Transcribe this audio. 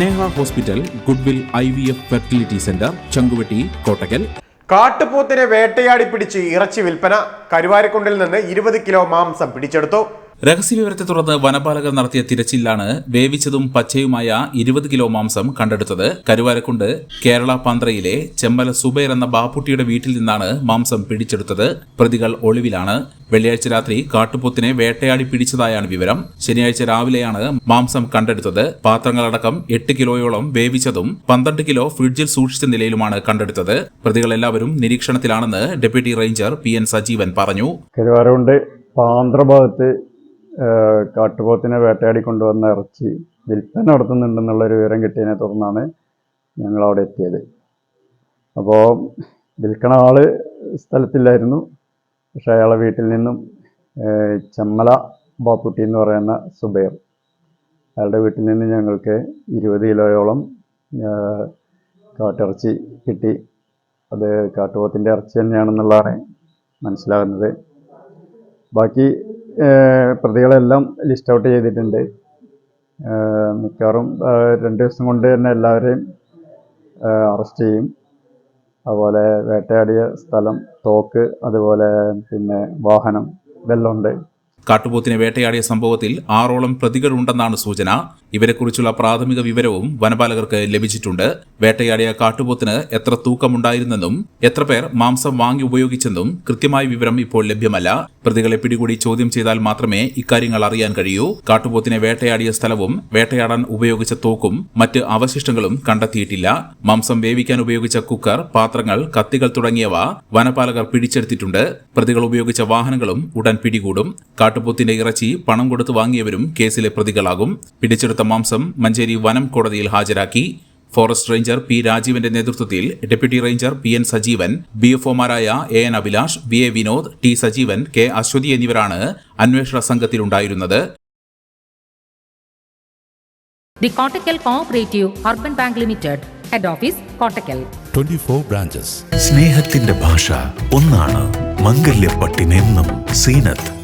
Neha hospital goodwill I V F fertility centre Changuvetty Kottakkal. കാട്ടുപോത്തിനെ വേട്ടയാടി പിടിച്ച് ഇറച്ചി വിൽപ്പന. കരുവാരക്കുണ്ടിൽ നിന്ന് ഇരുപത് കിലോ മാംസം പിടിച്ചെടുത്തു. രഹസ്യവിവരത്തെ തുടർന്ന് വനപാലകർ നടത്തിയ തിരച്ചിലാണ് വേവിച്ചതും പച്ചയുമായ ഇരുപത് കിലോ മാംസം കണ്ടെടുത്തത്. കരുവാരക്കുണ്ട് കേരള പാന്ത്രയിലെ ചെമ്മല സുബൈർ എന്ന ബാപ്പുട്ടിയുടെ വീട്ടിൽ നിന്നാണ് മാംസം പിടിച്ചെടുത്തത്. പ്രതികൾ ഒളിവിലാണ്. വെള്ളിയാഴ്ച രാത്രി കാട്ടുപോത്തിനെ വേട്ടയാടി പിടിച്ചതായാണ് വിവരം. ശനിയാഴ്ച രാവിലെയാണ് മാംസം കണ്ടെടുത്തത്. പാത്രങ്ങളടക്കം എട്ട് കിലോയോളം വേവിച്ചതും പന്ത്രണ്ട് കിലോ ഫ്രിഡ്ജിൽ സൂക്ഷിച്ച നിലയിലുമാണ് കണ്ടെടുത്തത്. പ്രതികളെല്ലാവരും നിരീക്ഷണത്തിലാണെന്ന് deputy ranger P N Sajeevan പറഞ്ഞു. പാന്ത്രഭാഗത്ത് കാട്ടുപോത്തിനെ വേട്ടയാടി കൊണ്ടുവന്ന ഇറച്ചി വിൽപ്പന നടത്തുന്നുണ്ടെന്നുള്ളൊരു വിവരം കിട്ടിയതിനെ തുടർന്നാണ് ഞങ്ങൾ അവിടെ എത്തിയത്. അപ്പോൾ വിൽക്കണ ആൾ സ്ഥലത്തില്ലായിരുന്നു. പക്ഷെ അയാളെ വീട്ടിൽ നിന്നും ചമ്മല ബാപ്പുട്ടി എന്ന് പറയുന്ന സുബൈർ അയാളുടെ വീട്ടിൽ നിന്ന് ഞങ്ങൾക്ക് ഇരുപത് കിലോയോളം കാട്ടിറച്ചി കിട്ടി. അത് കാട്ടുപോത്തിന്റെ ഇറച്ചി തന്നെയാണെന്നുള്ളതാണ് മനസ്സിലാകുന്നത്. ബാക്കി പ്രതികളെല്ലാം ലിസ്റ്റ് ഔട്ട് ചെയ്തിട്ടുണ്ട്. മിക്കവാറും രണ്ട് ദിവസം കൊണ്ട് തന്നെ എല്ലാവരെയും അറസ്റ്റ് ചെയ്യും. അതുപോലെ വേട്ടയാടിയ സ്ഥലം തോക്ക് അതുപോലെ പിന്നെ വാഹനം ഇതെല്ലാം ഉണ്ട്. കാട്ടുപോത്തിനെ വേട്ടയാടിയ സംഭവത്തിൽ ആറോളം പ്രതികളുണ്ടെന്നാണ് സൂചന. ഇവരെക്കുറിച്ചുള്ള പ്രാഥമിക വിവരവും വനപാലകർക്ക് ലഭിച്ചിട്ടുണ്ട്. വേട്ടയാടിയ കാട്ടുപോത്തിന് എത്ര തൂക്കമുണ്ടായിരുന്നെന്നും എത്ര പേർ മാംസം വാങ്ങി ഉപയോഗിച്ചെന്നും കൃത്യമായ വിവരം ഇപ്പോൾ ലഭ്യമല്ല. പ്രതികളെ പിടികൂടി ചോദ്യം ചെയ്താൽ മാത്രമേ ഇക്കാര്യങ്ങൾ അറിയാൻ കഴിയൂ. കാട്ടുപോത്തിനെ വേട്ടയാടിയ സ്ഥലവും വേട്ടയാടാൻ ഉപയോഗിച്ച തോക്കും മറ്റ് അവശിഷ്ടങ്ങളും കണ്ടെത്തിയിട്ടില്ല. മാംസം വേവിക്കാൻ ഉപയോഗിച്ച കുക്കർ പാത്രങ്ങൾ കത്തികൾ തുടങ്ങിയവ വനപാലകർ പിടിച്ചെടുത്തിട്ടുണ്ട്. പ്രതികൾ ഉപയോഗിച്ച വാഹനങ്ങളും ഉടൻ പിടികൂടും. കാട്ടുപോത്തിന്റെ ഇറച്ചി പണം കൊടുത്ത് വാങ്ങിയവരും കേസിലെ പ്രതികളാകും. പിടിച്ചെടുത്ത മാംസം മഞ്ചേരി വനം കോടതിയിൽ ഹാജരാക്കി. ഫോറസ്റ്റ് റേഞ്ചർ പി രാജീവിന്റെ നേതൃത്വത്തിൽ deputy ranger P N Sajeevan B F ഒമാരായ A N Abhilash V A Vinod T Sajeevan K Aswathy എന്നിവരാണ് അന്വേഷണ സംഘത്തിലുണ്ടായിരുന്നത്. The Kottakkal Cooperative Urban bank limited head office Kottakkal. 24 branches. സ്നേഹത്തിന്റെ ഭാഷ ഒന്നാണ് മംഗല്യപ്പട്ടിനെന്നും Seenath.